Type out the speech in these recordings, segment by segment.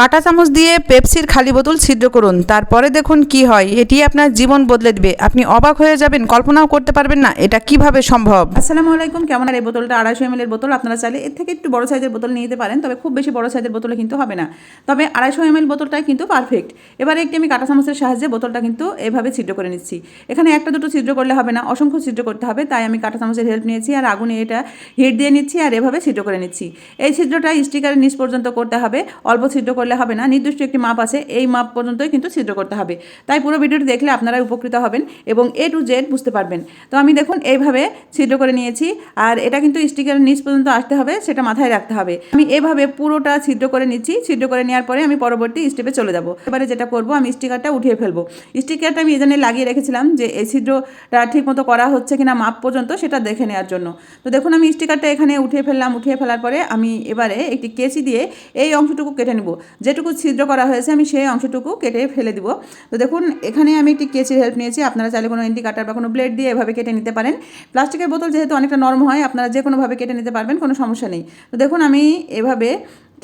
কাঁটা চামচ দিয়ে পেপসির খালি বোতল ছিদ্র করুন, তারপরে দেখুন কি হয়। এটি আপনার জীবন বদলে দিবে। আপনি অবাক হয়ে যাবেন, কল্পনাও করতে পারবেন না এটা কীভাবে সম্ভব। আসসালামু আলাইকুম, কেমন আর এই বোতলটা আড়াইশো এম এর বোতল, আপনারা চাইলে এর থেকে একটু বড় সাইজের বোতল নিয়ে যেতে পারেন, তবে খুব বেশি বড় সাইজের বোতলে কিন্তু হবে না। তবে আড়াইশো এম এল বোতলটাই কিন্তু পারফেক্ট এবারে একটি আমি কাঁটা চামচের সাহায্যে বোতলটা কিন্তু এভাবে ছিদ্র করে নিচ্ছি। এখানে একটা দুটো ছিদ্র করলে হবে না, অসংখ্য ছিদ্র করতে হবে, তাই আমি কাটা চামচের হেল্প নিয়েছি আর আগুনে এটা হিট দিয়ে নিচ্ছি আর এভাবে ছিদ্র করে নিচ্ছি। এই ছিদ্রটা স্টিকারের নিচ পর্যন্ত করতে হবে, অল্প ছিদ্র করলে হবে না। নির্দিষ্ট একটি মাপ আছে, এই মাপ পর্যন্তই কিন্তু ছিদ্র করতে হবে। তাই পুরো ভিডিওটি দেখলে আপনারা উপকৃত হবেন এবং এ টু জেড বুঝতে পারবেন। তো আমি দেখুন, এইভাবে ছিদ্র করে নিয়েছি আর এটা কিন্তু স্টিকারের নিচ পর্যন্ত আসতে হবে, সেটা মাথায় রাখতে হবে। আমি এভাবে পুরোটা ছিদ্র করে নিচ্ছি, ছিদ্র করে নেওয়ার পরে আমি পরবর্তী স্টেপে চলে যাব। এবারে যেটা করব, আমি স্টিকারটা উঠিয়ে ফেলব। স্টিকারটা আমি এজন্য লাগিয়ে রেখেছিলাম যে এই ছিদ্রটা ঠিক মতো করা হচ্ছে কিনা মাপ পর্যন্ত, সেটা দেখে নেওয়ার জন্য। তো দেখুন, আমি স্টিকারটা এখানে উঠিয়ে ফেললাম, উঠিয়ে ফেলার পরে আমি এবারে একটি কেচি দিয়ে এই অংশটুকু কেটে নেব। যেটুকু ছিদ্র করা হয়েছে, আমি সেই অংশটুকু কেটে ফেলে দিব। তো দেখুন, এখানে আমি একটি কেচির হেল্প নিয়েছি। আপনারা চাইলে কোনো ইন্ডি কাটার বা কোনো ব্লেড দিয়ে এভাবে কেটে নিতে পারেন। প্লাস্টিকের বোতল যেহেতু অনেকটা নরম হয়, আপনারা যে কোনোভাবে কেটে নিতে পারবেন, কোনো সমস্যা নেই। তো দেখুন, আমি এভাবে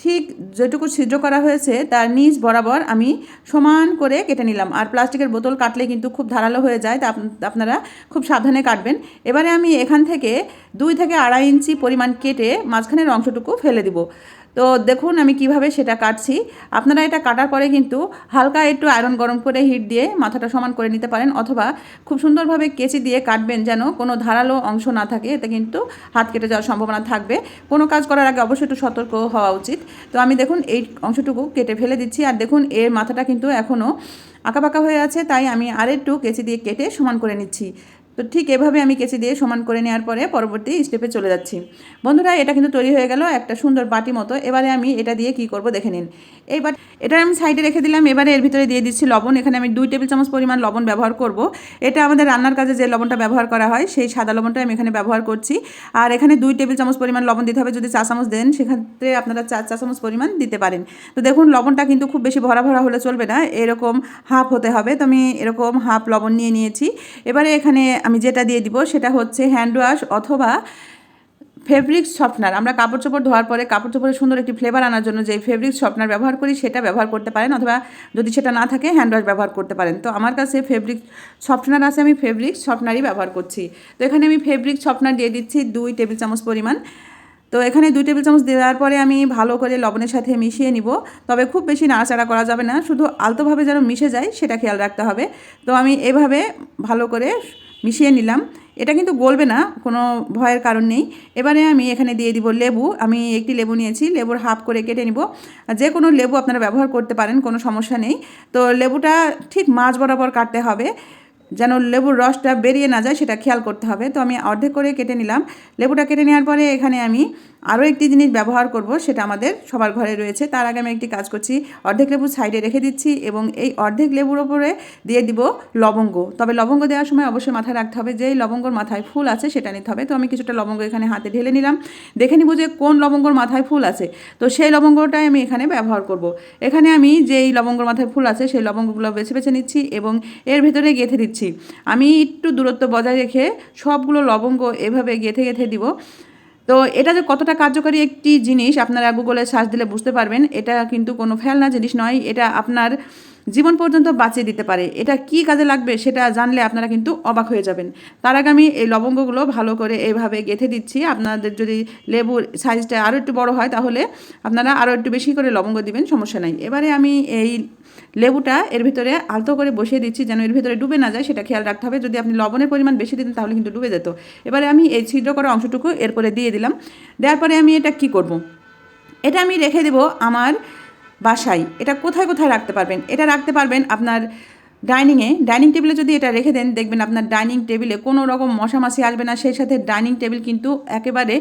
ঠিক যেটুকু ছিদ্র করা হয়েছে, তার নিচ বরাবর আমি সমান করে কেটে নিলাম। আর প্লাস্টিকের বোতল কাটলে কিন্তু খুব ধারালো হয়ে যায়, তা আপনারা খুব সাবধানে কাটবেন। এবারে আমি এখান থেকে দুই থেকে আড়াই ইঞ্চি পরিমাণ কেটে মাঝখানের অংশটুকু ফেলে দিব। তো দেখুন আমি কীভাবে সেটা কাটছি। আপনারা এটা কাটার পরে কিন্তু হালকা একটু আয়রন গরম করে হিট দিয়ে মাথাটা সমান করে নিতে পারেন অথবা খুব সুন্দরভাবে কেচি দিয়ে কাটবেন যেন কোনো ধারালো অংশ না থাকে, এতে কিন্তু হাত কেটে যাওয়ার সম্ভাবনা থাকবে। কোনো কাজ করার আগে অবশ্যই একটু সতর্ক হওয়া উচিত। তো আমি দেখুন এই অংশটুকু কেটে ফেলে দিচ্ছি আর দেখুন এর মাথাটা কিন্তু এখনও আঁকাবাঁকা হয়ে আছে, তাই আমি আরেকটু কেচি দিয়ে কেটে সমান করে নিচ্ছি। তো ঠিক এভাবে আমি কেচি দিয়ে সমান করে নেওয়ার পরে পরবর্তী স্টেপে চলে যাচ্ছি। বন্ধুরা, এটা কিন্তু তৈরি হয়ে গেল একটা সুন্দর বাটি মতো। এবারে আমি এটা দিয়ে কি করব দেখে নিন। এই বাটি এটা আমি সাইডে রেখে দিলাম। এবারে এর ভিতরে দিয়ে দিচ্ছি লবণ। এখানে আমি দুই টেবিল চামচ পরিমাণ লবণ ব্যবহার করব। এটা আমাদের রান্নার কাজে যে লবণটা ব্যবহার করা হয়, সেই সাদা লবণটা আমি এখানে ব্যবহার করছি। আর এখানে দুই টেবিল চামচ পরিমাণ লবণ দিতে হবে। যদি চা চামচ দেন, সেক্ষেত্রে আপনারা চার চা চামচ পরিমাণ দিতে পারেন। তো দেখুন, লবণটা কিন্তু খুব বেশি ভরা ভরা হলে চলবে না। এরকম হাফ হতে হবে। তো আমি এরকম হাফ লবণ নিয়ে নিয়েছি। এবারে এখানে আমি যেটা দিয়ে দিব সেটা হচ্ছে হ্যান্ড ওয়াশ অথবা ফেব্রিক সফটনার আমরা কাপড় চোপড় ধোয়ার পরে কাপড় চোপড়ে সুন্দর একটি ফ্লেভার আনার জন্য যে ফেব্রিক সফটনার ব্যবহার করি, সেটা ব্যবহার করতে পারেন অথবা যদি সেটা না থাকে হ্যান্ড ওয়াশ ব্যবহার করতে পারেন। তো আমার কাছে ফেব্রিক সফটনার আছে, আমি ফেব্রিক সফটনারই ব্যবহার করছি। তো এখানে আমি ফেব্রিক সফটনার দিয়ে দিচ্ছি দুই টেবিল চামচ পরিমাণ। তো এখানে দুই টেবিল চামচ দেওয়ার পরে আমি ভালো করে লবণের সাথে মিশিয়ে নিব। তবে খুব বেশি নাড়াচাড়া করা যাবে না, শুধু আলতোভাবে যেন মিশে যায়, সেটা খেয়াল রাখতে হবে। তো আমি এভাবে ভালো করে মিশিয়ে নিলাম। এটা কিন্তু গলবে না, কোনো ভয়ের কারণ নেই। এবারে আমি এখানে দিয়ে দিব লেবু। আমি একটি লেবু নিয়েছি, লেবুর হাফ করে কেটে নিব। যে কোনো লেবু আপনারা ব্যবহার করতে পারেন, কোনো সমস্যা নেই। তো লেবুটা ঠিক মাছ বরাবর কাটতে হবে। যেন লেবুর রসটা বেরিয়ে না যায়, সেটা খেয়াল করতে হবে। তো আমি অর্ধেক করে কেটে নিলাম। লেবুটা কেটে নেওয়ার পরে এখানে আমি আরও একটি জিনিস ব্যবহার করব, সেটা আমাদের সবার ঘরে রয়েছে। তার আগে আমি একটি কাজ করছি, অর্ধেক লেবু সাইডে রেখে দিচ্ছি এবং এই অর্ধেক লেবুর ওপরে দিয়ে দিব লবঙ্গ। তবে লবঙ্গ দেওয়ার সময় অবশ্যই মাথায় রাখতে হবে যেই লবঙ্গর মাথায় ফুল আছে সেটা নিতে হবে। তো আমি কিছুটা লবঙ্গ এখানে হাতে ঢেলে নিলাম। দেখে নিব যে, কোন লবঙ্গর মাথায় ফুল আছে। তো সেই লবঙ্গটাই আমি এখানে ব্যবহার করব। এখানে আমি যেই লবঙ্গর মাথায় ফুল আছে, সেই লবঙ্গগুলো বেছে বেছে নিচ্ছি এবং এর ভেতরে গেঁথে দিচ্ছি। আমি একটু দূরত্ব বজায় রেখে সবগুলো লবঙ্গ এভাবে গেঁথে গেঁথে দিব। তো এটা যে কতটা কার্যকরী একটি জিনিস, আপনারা গুগলে সার্চ দিলে বুঝতে পারবেন, এটা কিন্তু কোনো ফেলনা জিনিস নয়, এটা আপনার জীবন পর্যন্ত বাঁচিয়ে দিতে পারে। এটা কি কাজে লাগবে সেটা জানলে আপনারা কিন্তু অবাক হয়ে যাবেন। তার আগে আমি এই লবঙ্গগুলো ভালো করে এইভাবে গেঁথে দিচ্ছি। আপনাদের যদি লেবুর সাইজটা আরও একটু বড় হয়, তাহলে আপনারা আরও একটু বেশি করে লবঙ্গ দিবেন, সমস্যা নাই। এবারে আমি এই লেবুটা এর ভিতরে আলতো করে বসিয়ে দিচ্ছি যেন এর ভিতরে ডুবে না যায়, সেটা খেয়াল রাখতে হবে। যদি আপনি লবণের পরিমাণ বেশি দিতেন, তাহলে কিন্তু ডুবে যেত। এবারে আমি এই ছিদ্র করা অংশটুকু এরপরে দিয়ে দিলাম। দেওয়ার পরে আমি এটা কি করব। এটা আমি রেখে দেব আমার বাসায়। এটা কোথায় কোথায় রাখতে পারবেন? এটা রাখতে পারবেন আপনার ডাইনিংয়ে ডাইনিং টেবিলে যদি এটা রেখে দেন, দেখবেন আপনার ডাইনিং টেবিলে কোনো রকম মশা মাছি আসবে না। সেই সাথে ডাইনিং টেবিল কিন্তু একেবারে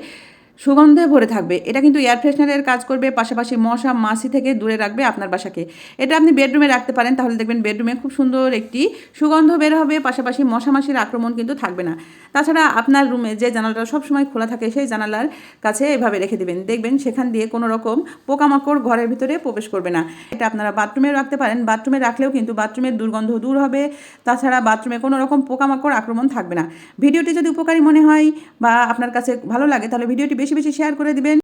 সুগন্ধে ভরে থাকবে। এটা কিন্তু এয়ার ফ্রেশনারের কাজ করবে, পাশাপাশি মশা মাছি থেকে দূরে রাখবে আপনার বাসাকে। এটা আপনি বেডরুমে রাখতে পারেন, তাহলে দেখবেন বেডরুমে খুব সুন্দর একটি সুগন্ধ বের হবে, পাশাপাশি মশা মাছির আক্রমণ কিন্তু থাকবে না। তাছাড়া আপনার রুমে যে জানালাটা সবসময় খোলা থাকে, সেই জানালার কাছে এভাবে রেখে দেবেন। দেখবেন সেখান দিয়ে কোনো রকম পোকামাকড় ঘরের ভিতরে প্রবেশ করবে না। এটা আপনারা বাথরুমে রাখতে পারেন। বাথরুমে রাখলেও কিন্তু বাথরুমের দুর্গন্ধ দূর হবে। তাছাড়া বাথরুমে কোনো রকম পোকামাকড় আক্রমণ থাকবে না। ভিডিওটি যদি উপকারী মনে হয় বা আপনার কাছে ভালো লাগে, তাহলে ভিডিওটি বেশি বেশি শেয়ার করে দিবেন।